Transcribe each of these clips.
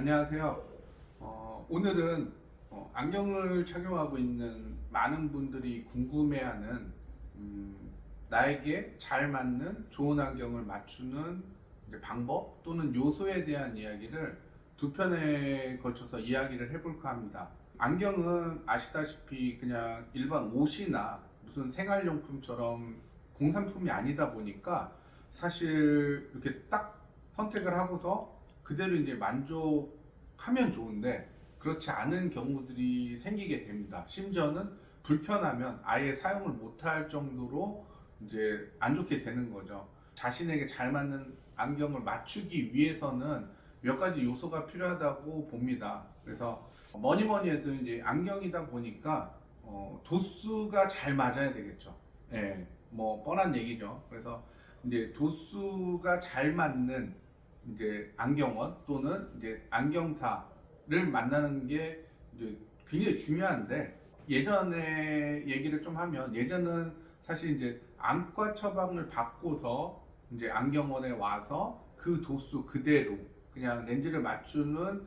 안녕하세요. 어, 오늘은 어, 안경을 착용하고 있는 많은 분들이 궁금해하는 음, 나에게 잘 맞는 좋은 안경을 맞추는 방법 또는 요소에 대한 이야기를 두 편에 걸쳐서 이야기를 해볼까 합니다. 안경은 아시다시피 그냥 일반 옷이나 무슨 생활용품처럼 공산품이 아니다 보니까 사실 이렇게 딱 선택을 하고서 그대로 이제 만족하면 좋은데 그렇지 않은 경우들이 생기게 됩니다. 심지어는 불편하면 아예 사용을 못할 정도로 이제 안 좋게 되는 거죠. 자신에게 잘 맞는 안경을 맞추기 위해서는 몇 가지 요소가 필요하다고 봅니다. 그래서 뭐니 뭐니 해도 이제 안경이다 보니까 어, 도수가 잘 맞아야 되겠죠. 예, 뭐 뻔한 얘기죠. 그래서 이제 도수가 잘 맞는 이제 안경원 또는 이제 안경사를 만나는 게 이제 굉장히 중요한데 예전에 얘기를 좀 하면 예전은 사실 이제 안과 처방을 받고서 이제 안경원에 와서 그 도수 그대로 그냥 렌즈를 맞추는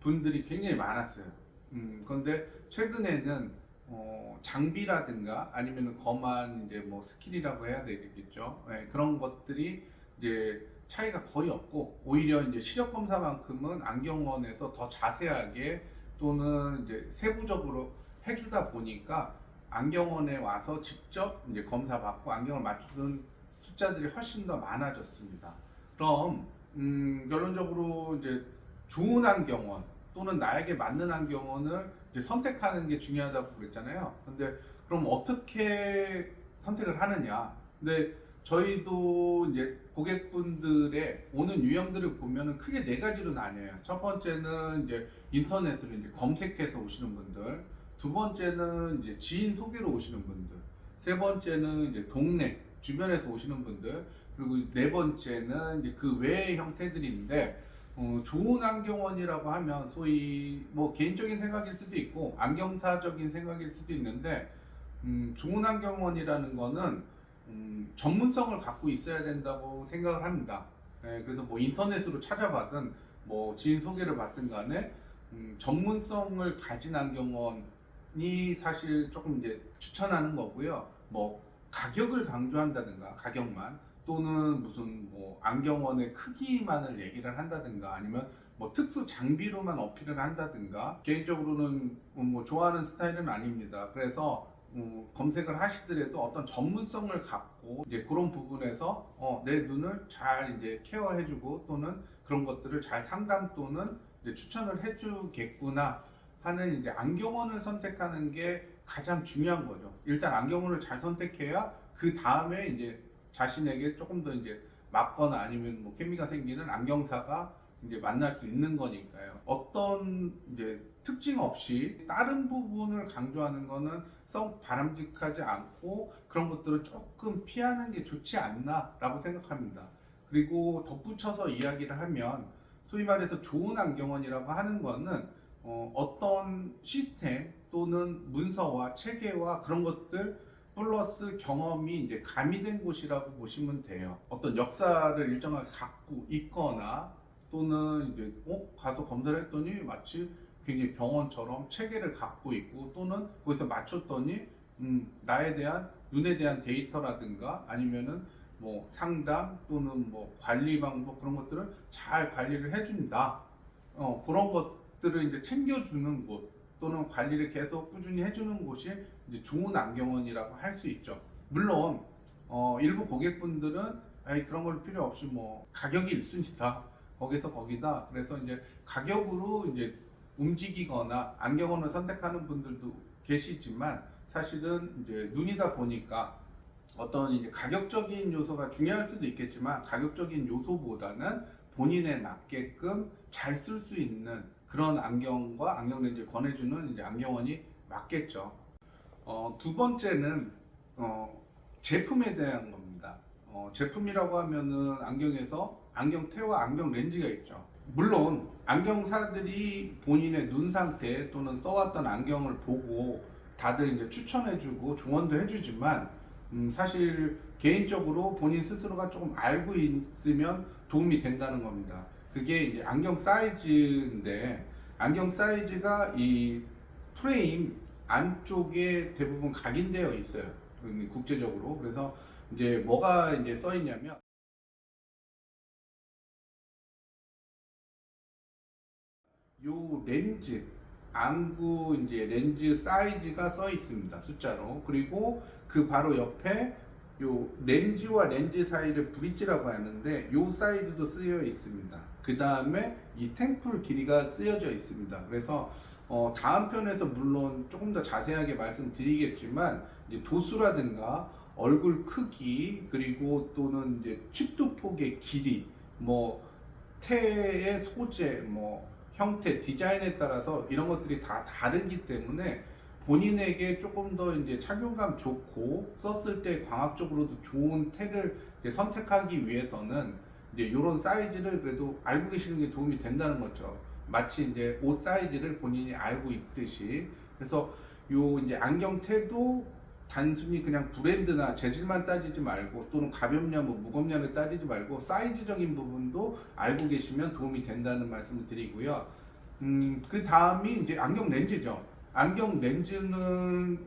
분들이 굉장히 많았어요. 음, 그런데 최근에는 어, 장비라든가 아니면 검한 이제 뭐 스킬이라고 해야 되겠죠. 예, 그런 것들이 이제 차이가 거의 없고 오히려 이제 시력 검사만큼은 안경원에서 더 자세하게 또는 이제 세부적으로 해주다 보니까 안경원에 와서 직접 이제 검사 받고 안경을 맞추는 숫자들이 훨씬 더 많아졌습니다. 그럼 음, 결론적으로 이제 좋은 안경원 또는 나에게 맞는 안경원을 이제 선택하는 게 중요하다고 그랬잖아요. 근데 그럼 어떻게 선택을 하느냐? 근데 저희도 이제 고객분들의 오는 유형들을 보면은 크게 네 가지로 나뉘어요. 첫 번째는 이제 인터넷으로 이제 검색해서 오시는 분들, 두 번째는 이제 지인 소개로 오시는 분들, 세 번째는 이제 동네 주변에서 오시는 분들, 그리고 네 번째는 이제 그 외의 형태들인데 어, 좋은 안경원이라고 하면 소위 뭐 개인적인 생각일 수도 있고 안경사적인 생각일 수도 있는데 음, 좋은 안경원이라는 거는 음, 전문성을 갖고 있어야 된다고 생각을 합니다. 예, 그래서 뭐 인터넷으로 찾아봤든 뭐 지인 소개를 받든 간에 음, 전문성을 가진 안경원이 사실 조금 이제 추천하는 거고요. 뭐 가격을 강조한다든가 가격만 또는 무슨 뭐 안경원의 크기만을 얘기를 한다든가 아니면 뭐 특수 장비로만 어필을 한다든가 개인적으로는 뭐 좋아하는 스타일은 아닙니다. 그래서 음, 검색을 하시더라도 어떤 전문성을 갖고 이제 그런 부분에서 어, 내 눈을 잘 이제 케어해주고 또는 그런 것들을 잘 상담 또는 추천을 해주겠구나 하는 이제 안경원을 선택하는 게 가장 중요한 거죠. 일단 안경원을 잘 선택해야 그 다음에 이제 자신에게 조금 더 이제 맞거나 아니면 뭐 케미가 생기는 안경사가 이제 만날 수 있는 거니까요. 어떤 이제 특징 없이 다른 부분을 강조하는 거는 썩 바람직하지 않고 그런 것들을 조금 피하는 게 좋지 않나라고 생각합니다. 그리고 덧붙여서 이야기를 하면 소위 말해서 좋은 안경원이라고 하는 거는 어, 어떤 시스템 또는 문서와 체계와 그런 것들 플러스 경험이 이제 가미된 곳이라고 보시면 돼요. 어떤 역사를 일정하게 갖고 있거나 또는 이제 어 가서 검사를 했더니 마치 굉장히 병원처럼 체계를 갖고 있고 또는 거기서 맞췄더니 음, 나에 대한 눈에 대한 데이터라든가 아니면은 뭐 상담 또는 뭐 관리 방법 그런 것들을 잘 관리를 해준다. 어 그런 것들을 이제 챙겨주는 곳 또는 관리를 계속 꾸준히 해주는 곳이 이제 좋은 안경원이라고 할 수 있죠. 물론 어, 일부 고객분들은 그런 걸 필요 없이 뭐 가격이 1순위다. 거기서 거기다. 그래서 이제 가격으로 이제 움직이거나 안경원을 선택하는 분들도 계시지만 사실은 이제 눈이다 보니까 어떤 이제 가격적인 요소가 중요할 수도 있겠지만 가격적인 요소보다는 본인에 맞게끔 잘 쓸 수 있는 그런 안경과 안경 렌즈를 권해주는 이제 안경원이 맞겠죠. 어, 두 번째는 어, 제품에 대한 겁니다. 어, 제품이라고 하면은 안경에서 안경 테와 안경 렌즈가 있죠. 물론 안경사들이 본인의 눈 상태 또는 써왔던 안경을 보고 다들 이제 추천해주고 조언도 해주지만 음, 사실 개인적으로 본인 스스로가 조금 알고 있으면 도움이 된다는 겁니다. 그게 이제 안경 사이즈인데 안경 사이즈가 이 프레임 안쪽에 대부분 각인되어 있어요. 음, 국제적으로. 그래서 이제 뭐가 이제 써 있냐면 요 렌즈 안구 이제 렌즈 사이즈가 써 있습니다 숫자로. 그리고 그 바로 옆에 요 렌즈와 렌즈 사이를 브릿지라고 하는데 요 사이즈도 쓰여 있습니다. 그 다음에 이 탱풀 길이가 쓰여져 있습니다. 그래서 어, 다음 편에서 물론 조금 더 자세하게 말씀드리겠지만 이제 도수라든가 얼굴 크기 그리고 또는 이제 칩도 폭의 길이 뭐 태의 소재 뭐 형태 디자인에 따라서 이런 것들이 다 다르기 때문에 본인에게 조금 더 이제 착용감 좋고 썼을 때 광학적으로도 좋은 이제 선택하기 위해서는 이제 이런 사이즈를 그래도 알고 계시는 게 도움이 된다는 거죠. 마치 이제 옷 사이즈를 본인이 알고 있듯이 그래서 요 이제 안경테도 단순히 그냥 브랜드나 재질만 따지지 말고 또는 가볍냐 뭐 무겁냐를 따지지 말고 사이즈적인 부분도 알고 계시면 도움이 된다는 말씀을 드리고요. 음, 그 다음이 이제 안경 렌즈죠. 안경 렌즈는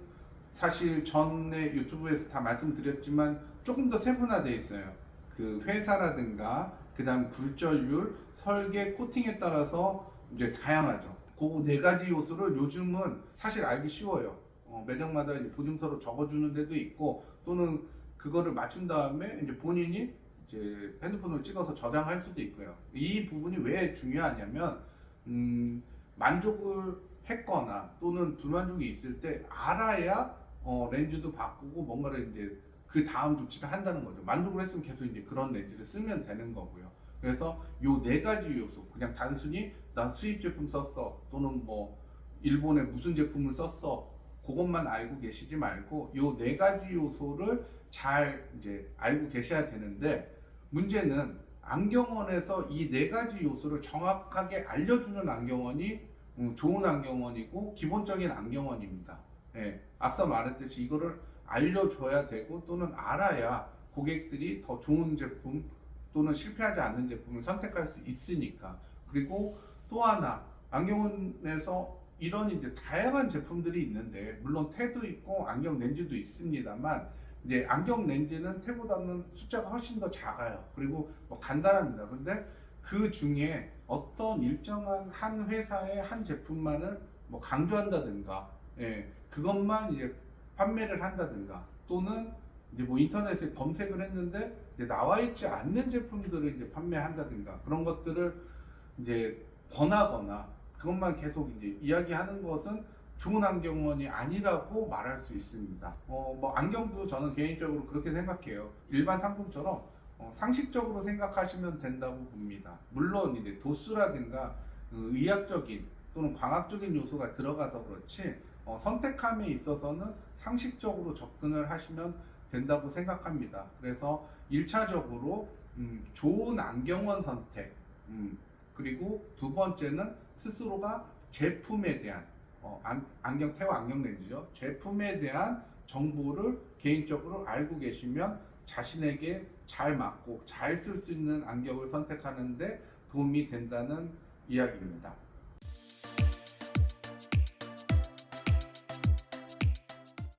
사실 전에 유튜브에서 다 말씀드렸지만 조금 더 세분화되어 있어요. 그 회사라든가 그 다음 굴절률, 설계, 코팅에 따라서 이제 다양하죠. 그 네 가지 요소를 요즘은 사실 알기 쉬워요. 어, 매장마다 이제 보증서로 적어주는 데도 있고 또는 그거를 맞춘 다음에 이제 본인이 이제 핸드폰으로 찍어서 저장할 수도 있고요. 이 부분이 왜 중요하냐면 음, 만족을 했거나 또는 불만족이 있을 때 알아야 어, 렌즈도 바꾸고 뭔가를 이제 그 다음 조치를 한다는 거죠. 만족을 했으면 계속 이제 그런 렌즈를 쓰면 되는 거고요. 그래서 요 네 가지 요소 그냥 단순히 나 수입 제품 썼어 또는 뭐 일본의 무슨 제품을 썼어 그것만 알고 계시지 말고 요 네 가지 요소를 잘 이제 알고 계셔야 되는데 문제는 안경원에서 이 네 가지 요소를 정확하게 알려주는 안경원이 음, 좋은 안경원이고 기본적인 안경원입니다. 예, 앞서 말했듯이 이거를 알려줘야 되고 또는 알아야 고객들이 더 좋은 제품 또는 실패하지 않는 제품을 선택할 수 있으니까 그리고 또 하나 안경원에서 이런 이제 다양한 제품들이 있는데 물론 태도 있고 안경 렌즈도 있습니다만 이제 안경 렌즈는 태보다는 숫자가 훨씬 더 작아요. 그리고 뭐 간단합니다. 근데 그 중에 어떤 일정한 한 회사의 한 제품만을 뭐 강조한다든가, 예, 그것만 이제 판매를 한다든가, 또는 이제 뭐 인터넷에 검색을 했는데 나와 있지 않는 제품들을 이제 판매한다든가 그런 것들을 이제 권하거나 그것만 계속 이제 이야기하는 것은 좋은 안경원이 아니라고 말할 수 있습니다. 어, 뭐 안경도 저는 개인적으로 그렇게 생각해요. 일반 상품처럼 어, 상식적으로 생각하시면 된다고 봅니다. 물론 이제 도수라든가 그 의학적인 또는 광학적인 요소가 들어가서 그렇지 어, 선택함에 있어서는 상식적으로 접근을 하시면 된다고 생각합니다. 그래서 1차적으로 음, 좋은 안경원 선택 음, 그리고 두 번째는 스스로가 제품에 대한 어, 안, 안경 태와 안경 렌즈죠. 제품에 대한 정보를 개인적으로 알고 계시면 자신에게 잘 맞고 잘 쓸 수 있는 안경을 선택하는데 도움이 된다는 이야기입니다.